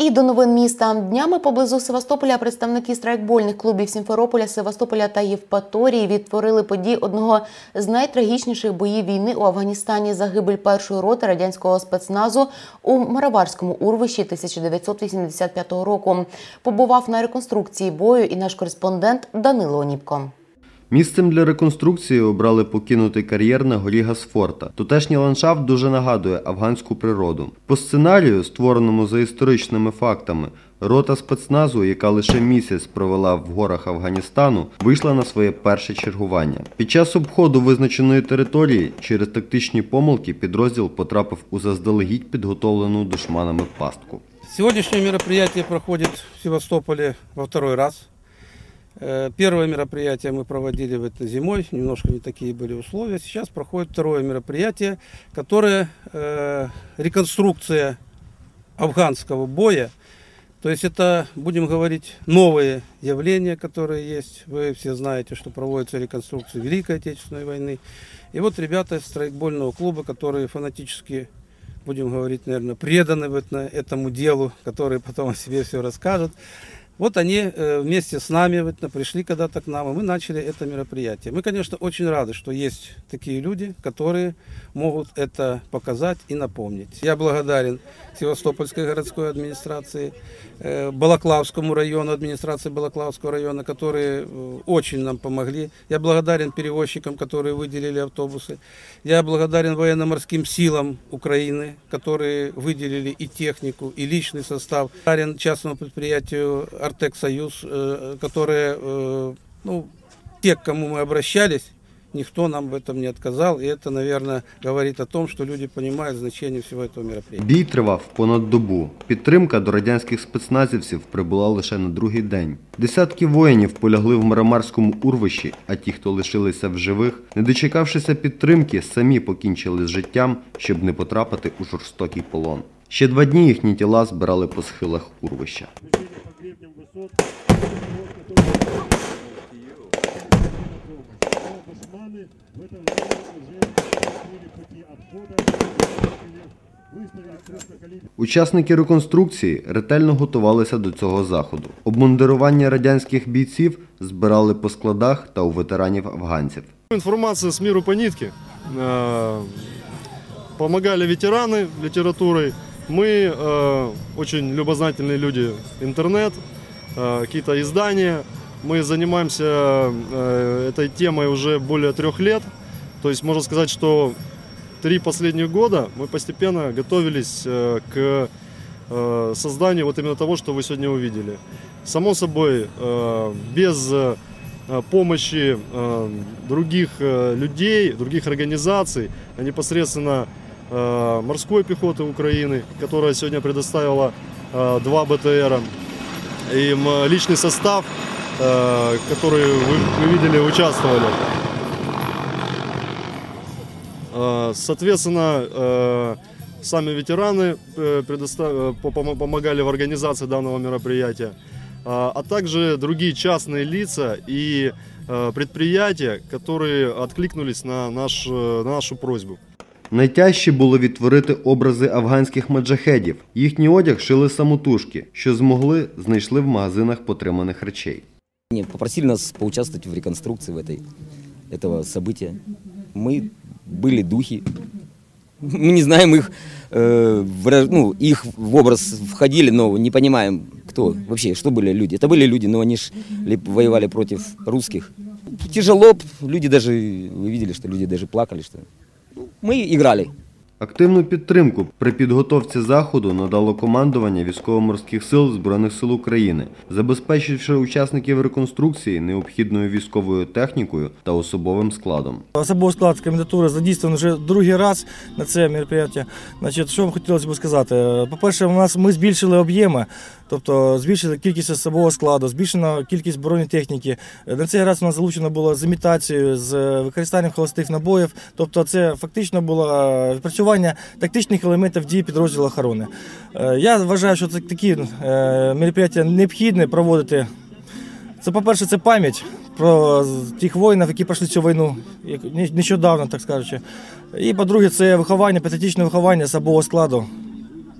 І до новин міста днями поблизу Севастополя представники страйкбольних клубів Сімферополя, Севастополя та Євпаторії відтворили події одного з найтрагічніших боїв війни у Афганістані. Загибель першої роти радянського спецназу у Мараварському урвищі 1985 року. Побував на реконструкції бою і наш кореспондент Данило Оніпко. Місцем для реконструкції обрали покинутий кар'єр на горі Гасфорта. Тутешній ландшафт дуже нагадує афганську природу. По сценарію, створеному за історичними фактами, рота спецназу, яка лише місяць провела в горах Афганістану, вийшла на своє перше чергування. Під час обходу визначеної території через тактичні помилки підрозділ потрапив у заздалегідь підготовлену душманами пастку. Сегодняшнее мероприятие проходит в Севастополе во второй раз. Э, Первое мероприятие мы проводили в этой зимой, немножко не такие были условия. Сейчас проходит второе мероприятие, которое э, реконструкция афганского боя. То есть это, будем говорить, новые явления, которые есть. Вы все знаете, что проводится реконструкция Великой Отечественной войны. И вот ребята из страйкбольного клуба, которые фанатически, будем говорить, наверное, преданы этому делу, которые потом о себе все расскажут. Вот они э, вместе с нами пришли когда-то к нам, и мы начали это мероприятие. Мы, конечно, очень рады, что есть такие люди, которые могут это показать и напомнить. Я благодарен Севастопольской городской администрации, Балаклавскому району, администрации Балаклавского района, которые э, очень нам помогли. Я благодарен перевозчикам, которые выделили автобусы. Я благодарен военно-морским силам Украины, которые выделили и технику, и личный состав. Благодарен частному предприятию Артек Союз, э, которые, э, ну, те, к кому мы обращались, никто нам в этом не отказал. И это, наверное, говорит о том, что люди понимают значение всего этого мероприятия. Бій тривав понад добу. Підтримка до радянських спецназівців прибула лише на другий день. Десятки воїнів полягли в Марамарському урвищі, а ті, хто лишилися в живих, не дочекавшися підтримки, самі покінчили з життям, щоб не потрапити у жорстокий полон. Ще два дні їхні тіла збирали по схилах урвища. Душманы в этом районе уже открыли пути отхода, выставили крупнокалиберные Учасники реконструкції ретельно готувалися до цього заходу. Обмундирування радянських бійців збирали по складах та у ветеранів афганців. Информация с миру по нитке. Э, Помогали ветераны литературой. Мы э, очень любознательные люди. Интернет, э, какие-то издания. Мы занимаемся э, этой темой уже более трех лет. То есть можно сказать, что три последних года мы постепенно готовились э, к э, созданию вот именно того, что вы сегодня увидели. Само собой, э, без э, помощи э, других э, людей, других организаций, а непосредственно морской пехоты Украины, которая сегодня предоставила э, два БТРа, и личный состав, э, который вы, вы видели, участвовали. Э, Соответственно, э, сами ветераны э, э, помогали в организации данного мероприятия, а а также другие частные лица и э, предприятия, которые откликнулись на, наш, э, на нашу просьбу. Найтяжче було відтворити образи афганських маджахедів. Їхній одяг шили самотужки, що змогли, знайшли в магазинах потриманих речей. Они попросили нас поучаствовать в реконструкции в этой, этого события. Мы были духи. Мы не знаем их, э, выра- ну, их в образ входили, но не понимаем, кто вообще, что были люди. Это были люди, но они ж ли- воевали против русских. Тяжело, люди даже, вы видели, что люди даже плакали, что мы играли. Активну підтримку при підготовці заходу надало командування військово-морських сил Збройних сил України, забезпечивши учасників реконструкції необхідною військовою технікою та особовим складом. Особовий склад комендатури задійствований вже другий раз на це мероприятие. Значить, що вам хотілося б сказати? По-перше, у нас ми збільшили об'єми, тобто збільшили кількість особового складу, збільшена кількість бронетехніки. На цей раз у нас залучено було з імітацією, з використанням холостих набоїв. Тобто, це фактично було відпрацювання тактичних елементів дії підрозділу охорони. Е, Я вважаю, що це такі е, мероприятия необхідні проводити. Це, по-перше, це пам'ять про тих воїнів, які пройшли цю війну нещодавно, так скажучи. І по-друге, це виховання, патріотичне виховання особового складу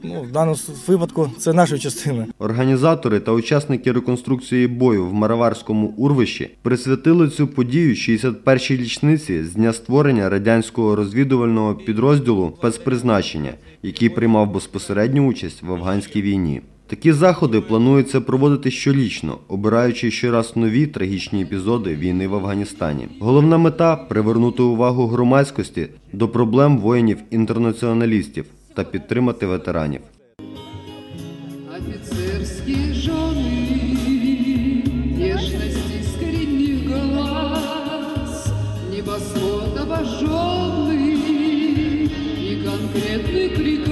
Ну, в даному випадку це нашої частини. Організатори та учасники реконструкції бою в Мараварському урвищі присвятили цю подію 61-й річниці з дня створення радянського розвідувального підрозділу спецпризначення, який приймав безпосередню участь в афганській війні. Такі заходи планується проводити щорічно, обираючи щораз нові трагічні епізоди війни в Афганістані. Головна мета привернути увагу громадськості до проблем воїнів-інтернаціоналістів та підтримати ветеранів. Офицерские жены, нежность искренних глаз, Небосвод обожженный и конкретный приказ.